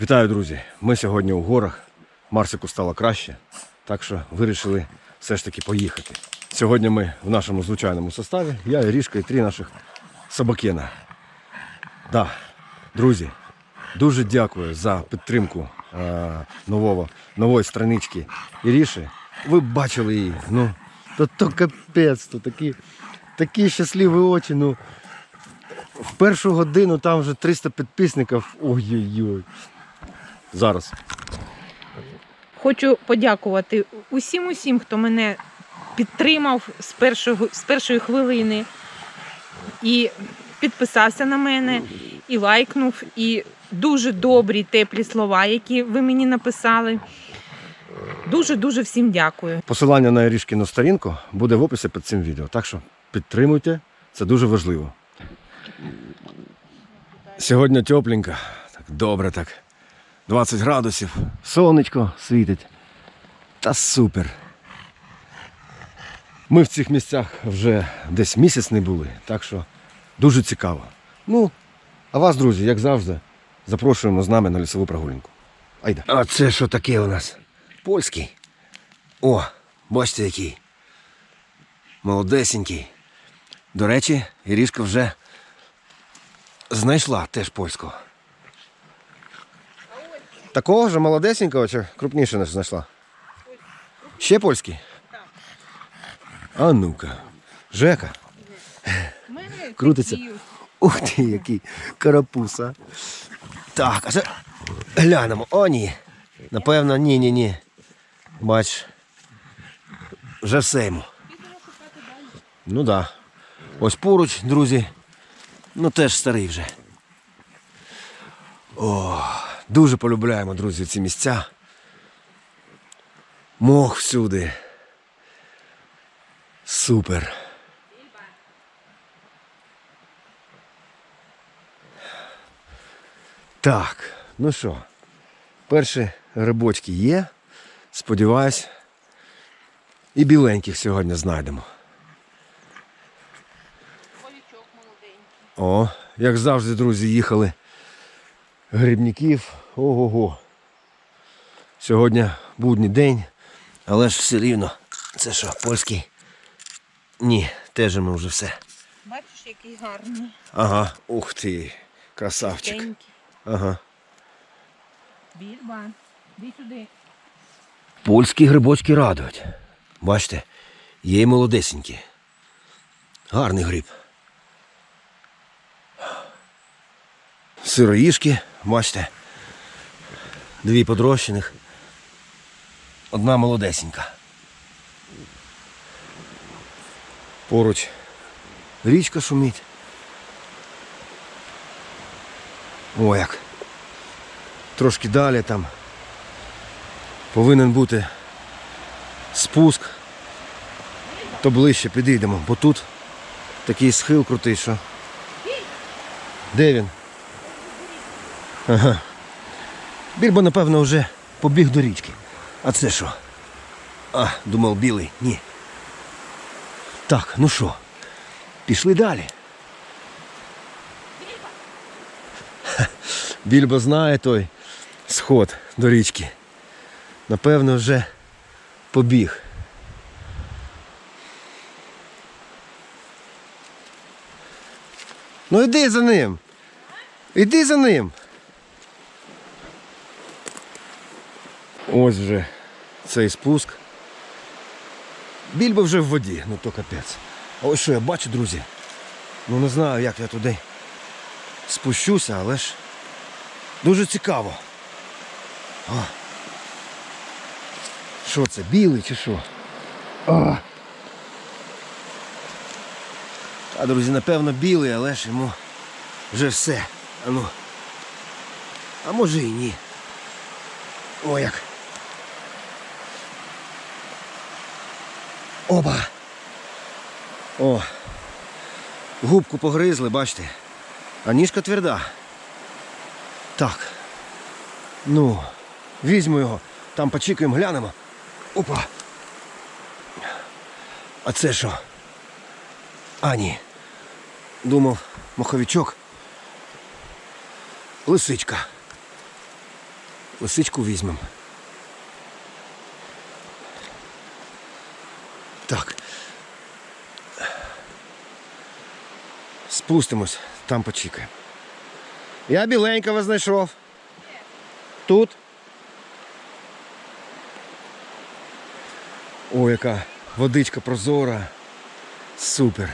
Вітаю, друзі! Ми сьогодні у горах. Марсику стало краще, так що вирішили все ж таки поїхати. Сьогодні ми в нашому звичайному составі. Я, Ірішка і три наших собакена. Да, друзі, дуже дякую за підтримку е, нового, нової странички Іріші. Ви бачили її. Ну, то, то капець, то такі, такі щасливі очі. Ну, в першу годину там вже 300 підписників. Ой-ой-ой. Зараз. Хочу подякувати усім усім, хто мене підтримав з першого з першої хвилини і підписався на мене, і лайкнув, і дуже добрі, теплі слова, які ви мені написали. Дуже дуже всім дякую. Посилання на Ірішкіну сторінку буде в описі під цим відео. Так що підтримуйте, це дуже важливо. Сьогодні тепленько, так добре так. 20 градусів. Сонечко світить. Та супер. Ми в цих місцях вже десь місяць не були, так що дуже цікаво. Ну, а вас, друзі, як завжди, запрошуємо з нами на лісову прогулянку. Айда. А це що таке у нас? Польський. О, бачите який. Молодесенький. До речі, Ірішка вже знайшла теж польського. Такого ж молодесенького чи крупніше знайшла? Ще польський? А ну-ка. Жека. Крутиться. Ух ти, який карапуса. Так, а це глянемо. О, ні. Напевно, ні, ні. Бач. Вже все йому. Ну да. Ось поруч, друзі. Ну теж старий вже. О, дуже полюбляємо, друзі, ці місця. Мох всюди. Супер. Так, ну що, перші грибочки є. Сподіваюсь, і біленьких сьогодні знайдемо. О, як завжди, друзі, їхали грибників. Ого-го. Сьогодні будній день. Але ж все рівно. Це що, польський? Ні, теж ми вже все. Бачиш, який гарний. Ага, ух ти, красавчик. Тенький. Ага. Більба, іди сюди. Польські грибочки радують. Бачите, є й молодесенькі. Гарний гриб. Сироїшки, бачите. Дві подрощених. Одна молодесенька. Поруч річка шумить. О, як. Трошки далі там повинен бути спуск. То ближче підійдемо, бо тут такий схил крутий, що. Де він? Ага. Більбо, напевно, вже побіг до річки. А це що? А, думав, білий. Ні. Так, ну що, пішли далі. Більбо знає той сход до річки. Напевно, вже побіг. Ну йди за ним. Іди за ним. Ось вже цей спуск. Більбо вже в воді, ну то капець. А ось що я бачу, друзі. Ну не знаю, як я туди спущуся, але ж дуже цікаво. А. Що це, білий чи що? А. А, друзі, напевно, білий, але ж йому вже все. А ну. А може і ні. О, як. Оба. О, губку погризли, бачите? А ніжка тверда. Так. Ну, візьму його, там почікаємо, глянемо. Опа. А це що? А, ні. Думав, моховичок. Лисичка. Лисичку візьмемо. Так. Спустимось, там почекаємо. Я біленького знайшов. Тут. О, яка водичка прозора. Супер.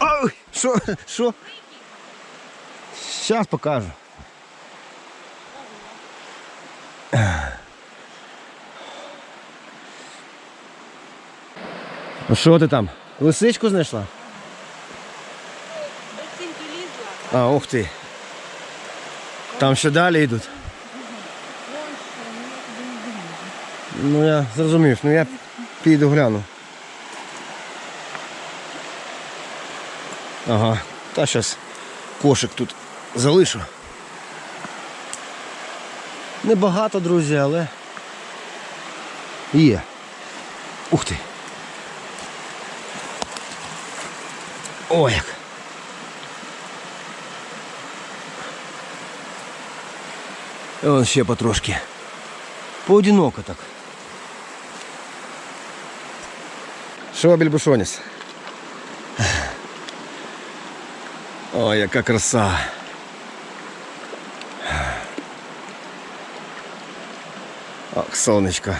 Ой, що? Що? Зараз покажу. Ну що ти там? Лисичку знайшла? А, ух ти. Там ще далі йдуть. Ну я зрозумів, ну я піду гляну. Ага, та зараз кошик тут залишу. Небагато, друзі, але є. Ух ти. О, як. І Вон ще потрошки. Поодиноко так. Що, більбушоніс? Ой, яка краса. Ох, сонечко.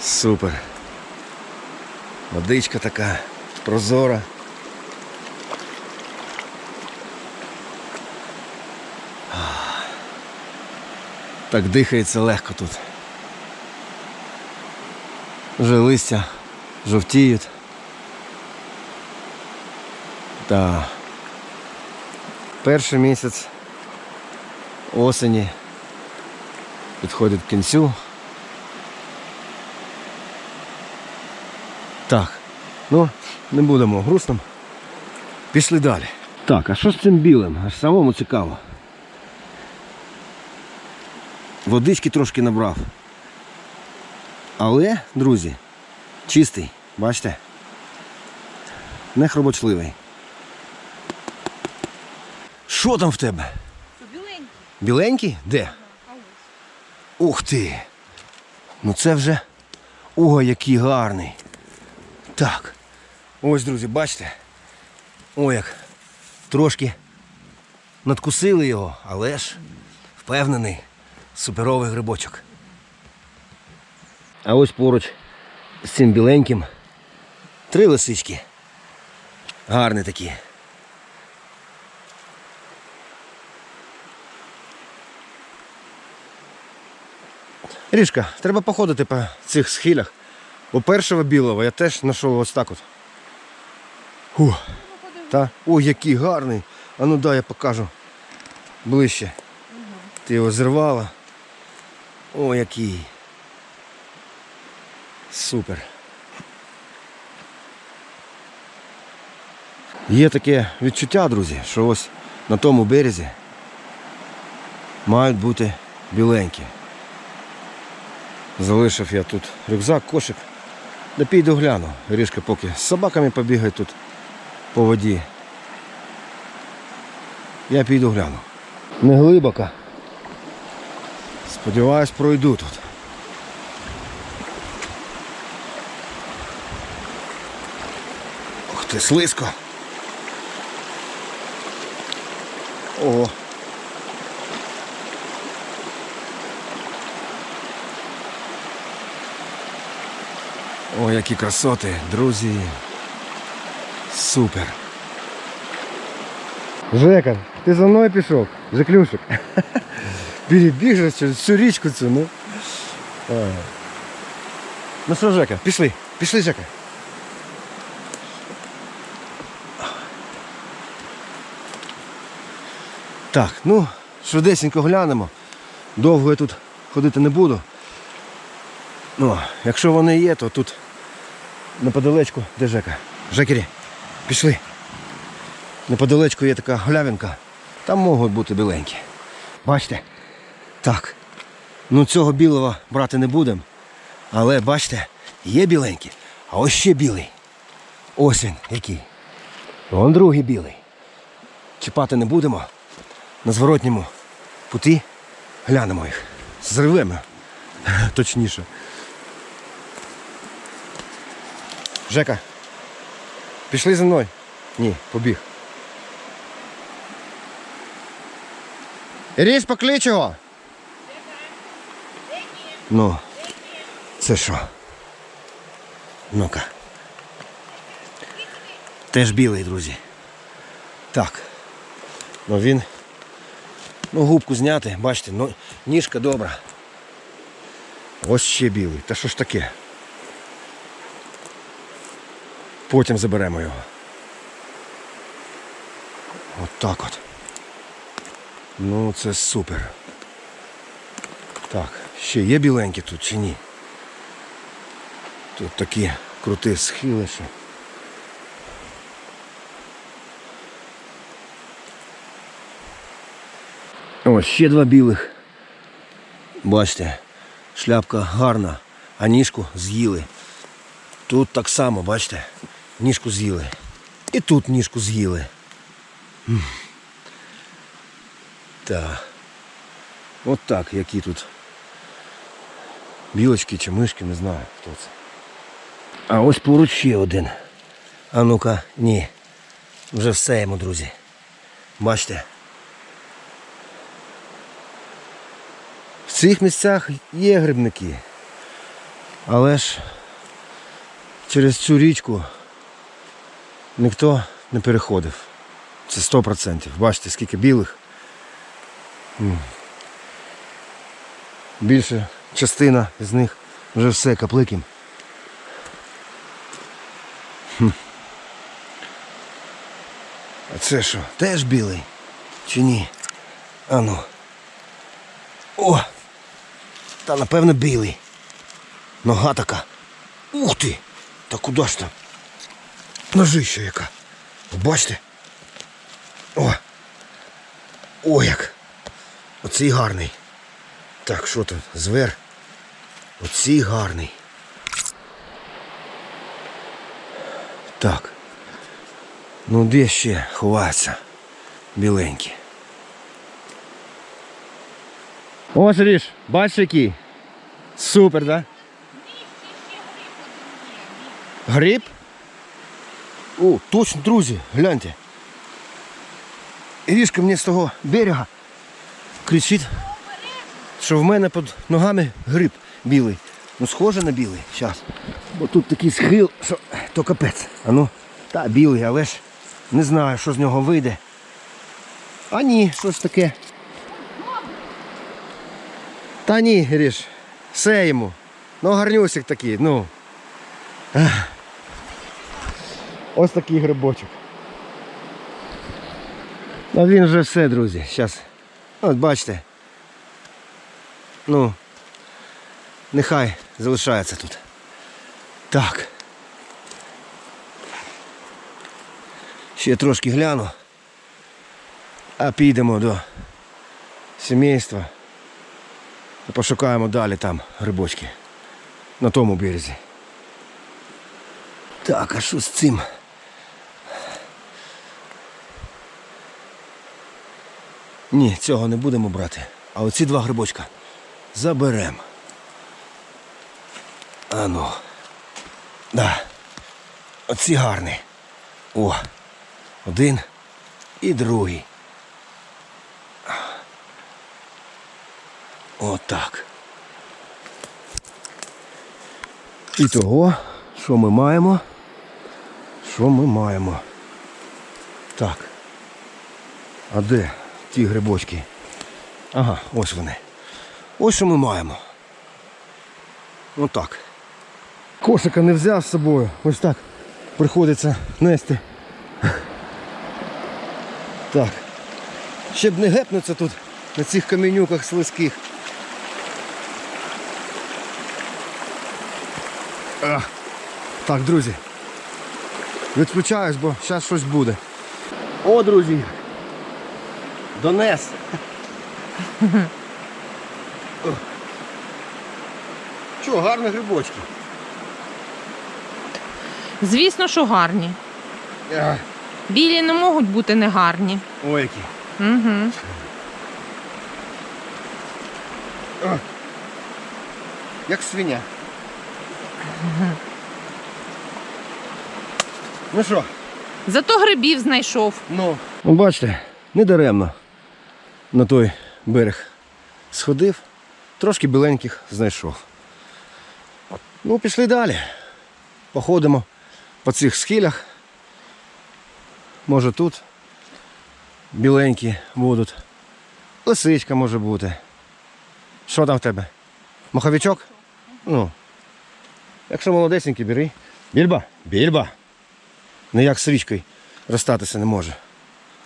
Супер. Водичка така прозора. Так дихається легко тут. Вже листя жовтіють. Та перший місяць осені підходить к кінцю. Так, ну, не будемо грустним. Пішли далі. Так, а що з цим білим? Аж самому цікаво. Водички трошки набрав. Але, друзі, чистий, бачите? Не хробочливий. Що там в тебе? Біленький. Біленький? Де? Ух ти! Ну це вже. Ого, який гарний. Так. Ось, друзі, бачите? О, як трошки надкусили його, але ж впевнений, суперовий грибочок. А ось поруч з цим біленьким три лисички. Гарні такі. Ріжка, треба походити по цих схилях. У першого білого я теж знайшов ось так от. Фу. Та, ой, який гарний. А ну дай я покажу ближче. Ти його зірвала. О, який. Супер. Є таке відчуття, друзі, що ось на тому березі мають бути біленькі. Залишив я тут рюкзак, кошик. Да піду гляну. Ріжка поки з собаками побігає тут по воді. Я піду гляну. Не глибоко. Сподіваюсь, пройду тут. Ух ти, слизько. Ого. О, які красоти, друзі. Супер. Жека, ти за мною пішов? Жеклюшик. Перебіг же через всю річку цю, ну. Ну що, Жека, пішли, пішли, Жека. Так, ну, швидесенько глянемо. Довго я тут ходити не буду. Ну, якщо вони є, то тут неподалечку, де Жека? Жекері, пішли. Неподалечку є така глявинка. Там можуть бути біленькі. Бачите? Так. Ну цього білого брати не будемо. Але бачите, Є біленькі, а ось ще білий. Ось він який. Вон другий білий. Чіпати не будемо. На зворотньому путі глянемо їх. Зривемо. Точніше. Жека. Пішли за мною. Ні, побіг. Ріс, поклич його. Ну, це що? Ну-ка. Теж білий, друзі. Так. Ну він. Ну, губку зняти, бачите, ну, ніжка добра. Ось ще білий. Та що ж таке? Потім заберемо його. От так от. Ну, це супер. Так, ще є біленькі тут чи ні? Тут такі круті схили ще. Ось ще два білих. Бачите, шляпка гарна, а ніжку з'їли. Тут так само, бачите, ніжку з'їли. І тут ніжку з'їли. Так. От так, які тут. Білочки чи мишки, не знаю, хто це. А ось поруч ще один. А ну-ка, ні. Вже все йому, друзі. Бачите. В цих місцях є грибники. Але ж через цю річку ніхто не переходив. Це 100%. Бачите, скільки білих. Більша частина з них вже все капликим. А це що? Теж білий? Чи ні? Ану. О! Та напевно білий. Нога така. Ух ти! Та куди ж там? Ножище яка. Бачите? О! О як! Оцей гарний. Так, що там? Звер? Оцей гарний. Так. Ну де ще ховаються біленькі? Ось ріж, бачиш який? Супер, да? Гриб? О, точно, друзі, гляньте. Ріжка мені з того берега кричить, що в мене під ногами гриб білий. Ну, схоже на білий. Зараз. Бо тут такий схил, що то капець. А ну, та білий, але ж не знаю, що з нього вийде. А ні, щось таке. Та ні, Гріш, все йому. Ну, гарнюсик такий, ну. Ех. Ось такий грибочок. А він вже все, друзі. Зараз. От бачите. Ну. Нехай залишається тут. Так. Ще трошки гляну. А підемо до сімейства. І пошукаємо далі там грибочки. На тому березі. Так, а що з цим? Ні, цього не будемо брати. А оці два грибочка заберемо. Ану. Да. Оці гарні. О. Один і другий. Отак. І того, що ми маємо? Що ми маємо? Так. А де ті грибочки? Ага, ось вони. Ось що ми маємо. Отак. Кошика не взяв з собою. Ось так. Приходиться нести. Так. Щоб не гепнуться тут на цих каменюках слизьких. Так, друзі. Відключаюсь, бо зараз щось буде. О, друзі. Донес. Чого, гарні грибочки. Звісно, що гарні. Білі не можуть бути негарні. Ой, які. Угу. Як свиня. Ну що? Зато грибів знайшов. Ну. Ну, бачите, недаремно на той берег сходив, трошки біленьких знайшов. Ну, пішли далі. Походимо по цих схилях. Може тут біленькі будуть. Лисичка може бути. Що там в тебе? Маховичок? Ну. Якщо молодесенький, бери. Більба? Більба. Ніяк з річкою розстатися не може.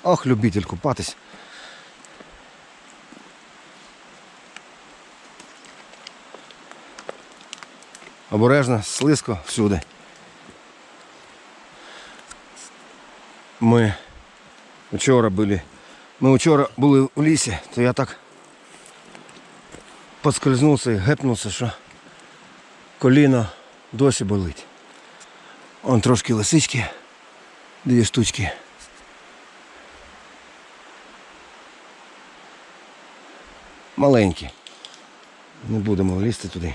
Ох, любитель купатись. Обережно, слизько всюди. Ми вчора були. Ми вчора були в лісі, то я так поскользнувся і гепнувся, що коліно досі болить. Он трошки лисички, дві штучки. Маленькі. Не будемо лізти туди.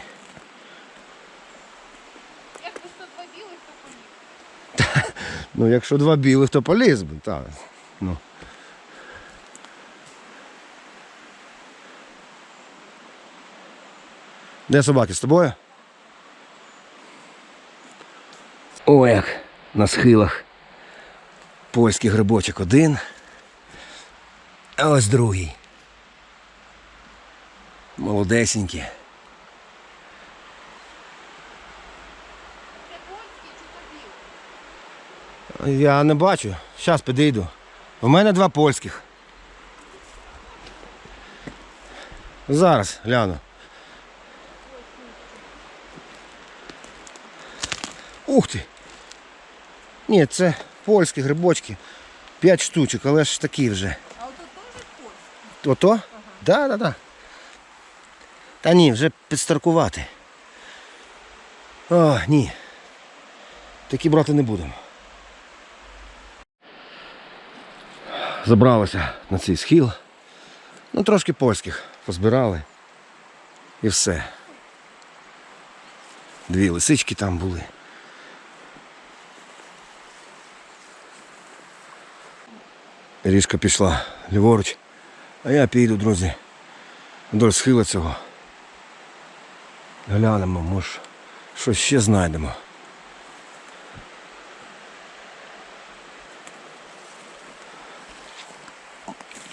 Ну, якщо два білих, то поліз би, так. Ну. Де собаки з тобою? О, як на схилах. Польський грибочок один. А ось другий. Молодесенькі. Я не бачу. Зараз підійду. У мене два польських. Зараз гляну. Ух ти! Ні, це польські грибочки. П'ять штучок, але ж такі вже. А ото теж польські? Ото? Ага. Да, да, да. Та ні, вже підстаркувати. О, ні. Такі брати не будемо. Забралися на цей схил. Ну, трошки польських позбирали. І все. Дві лисички там були. Ріжка пішла ліворуч. А я піду, друзі, вдоль схила цього. Глянемо, може, щось ще знайдемо.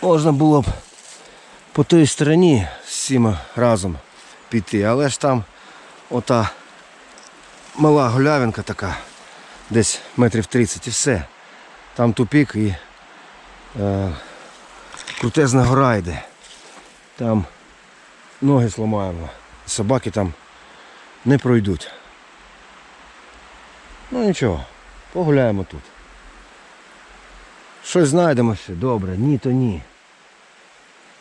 Можна було б по той стороні всім разом піти, але ж там ота мала голявинка така, десь метрів 30 і все. Там тупік і е, крутезна гора йде. Там ноги зламаємо. Собаки там не пройдуть. Ну нічого, погуляємо тут. Щось знайдемо ще, добре, ні, то ні.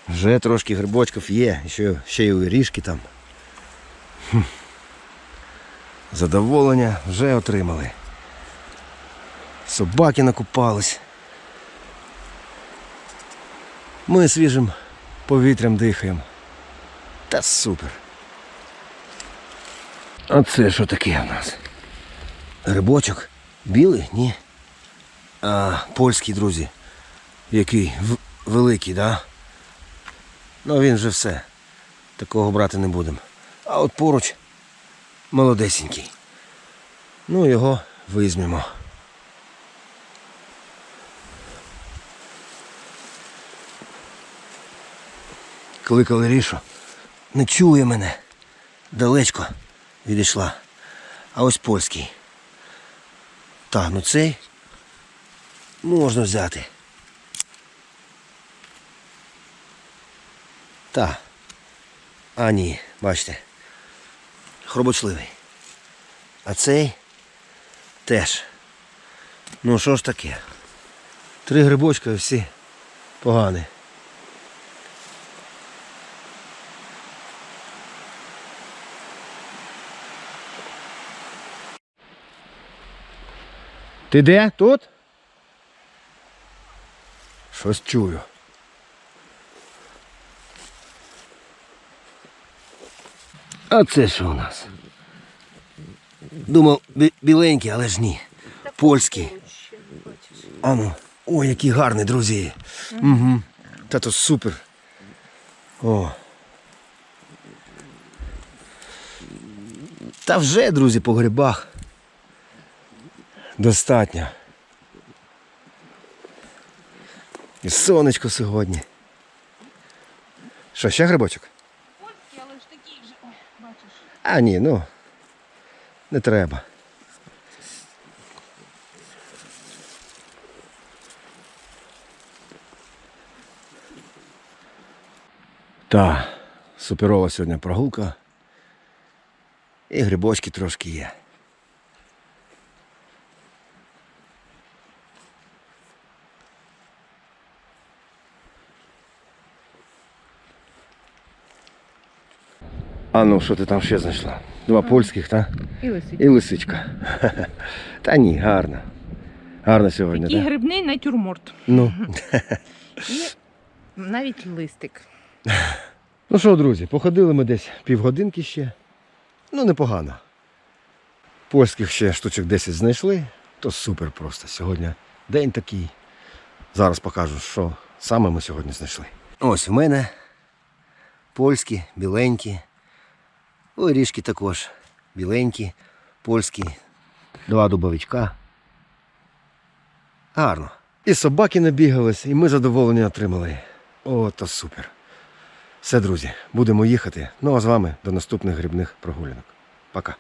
Вже трошки грибочків є, ще, ще й ріжки там. Хм. Задоволення вже отримали. Собаки накупались. Ми свіжим повітрям дихаємо. Та супер. А це що таке в нас? Грибочок? Білий? Ні. А, польський, друзі. Який великий, да? Ну він же все. Такого брати не будемо. А от поруч молодесенький. Ну його візьмемо. Кликали Рішу. Не чує мене. Далечко відійшла. А ось польський. Так, ну цей можна взяти. Та. А ні, бачите. Хробочливий. А цей теж. Ну що ж таке? Три грибочка всі погані. Ти де? Тут? Щось чую. А це що у нас? Думав, бі- біленький, але ж ні. Польський. Ану. Ой, який гарний, друзі. Угу. Та то супер. О, Та вже, друзі, по грибах. достатньо. І сонечко сьогодні. Що, ще грибочок? Польський, але ж такий вже, ой, бачиш. А ні, ну не треба. Та, суперова сьогодні прогулка. І грибочки трошки є. А ну, що ти там ще знайшла? Два польських, так? І лисички. І лисичка. Та ні, гарно. Гарно сьогодні, Такий так? грибний натюрморт. Ну. І навіть листик. ну що, друзі, походили ми десь півгодинки ще. Ну, непогано. Польських ще штучок 10 знайшли, то супер просто. Сьогодні день такий. Зараз покажу, що саме ми сьогодні знайшли. Ось в мене польські, біленькі. Ой, ріжки також. Біленькі, польські, два дубовичка. Гарно. І собаки набігались, і ми задоволення отримали. О, то супер. Все, друзі, будемо їхати. Ну а з вами до наступних грибних прогулянок. Пока.